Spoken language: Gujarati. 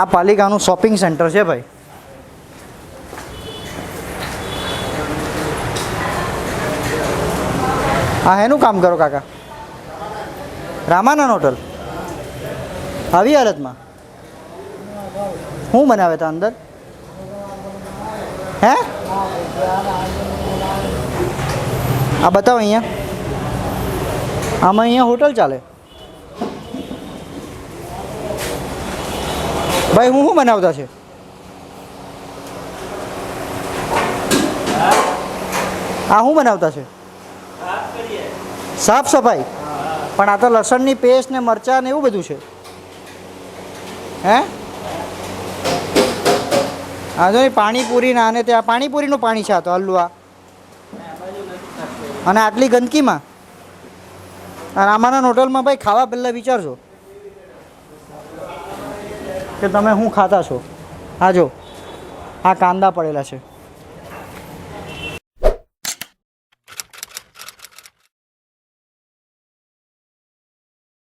આ પાલિકાનું શોપિંગ સેન્ટર છે ભાઈ. હા એનું કામ કરો કાકા? રામાનંદ હોટલ. આવી હાલતમાં? શું બનાવે તા અંદર? હે? આ બતાવો અહીંયા. આમાં અહીંયા હોટલ ચાલે? ભાઈ, હું શું બનાવતા છે? આ શું બનાવતા છે? સાફ સફાઈ? પણ આ તો લસણની પેસ્ટ ને મરચાં ને એવું બધું છે. હે? હા જો પાણીપુરી ના, અને ત્યાં પાણીપુરીનું પાણી છે આ તો હલ્લુઆ અને આટલી ગંદકીમાં? અને આમાંના હોટલમાં ભાઈ ખાવા પહેલાં વિચારજો. કે તમે શું ખાતા છો? હા જો આ કાંદા પડેલા છે.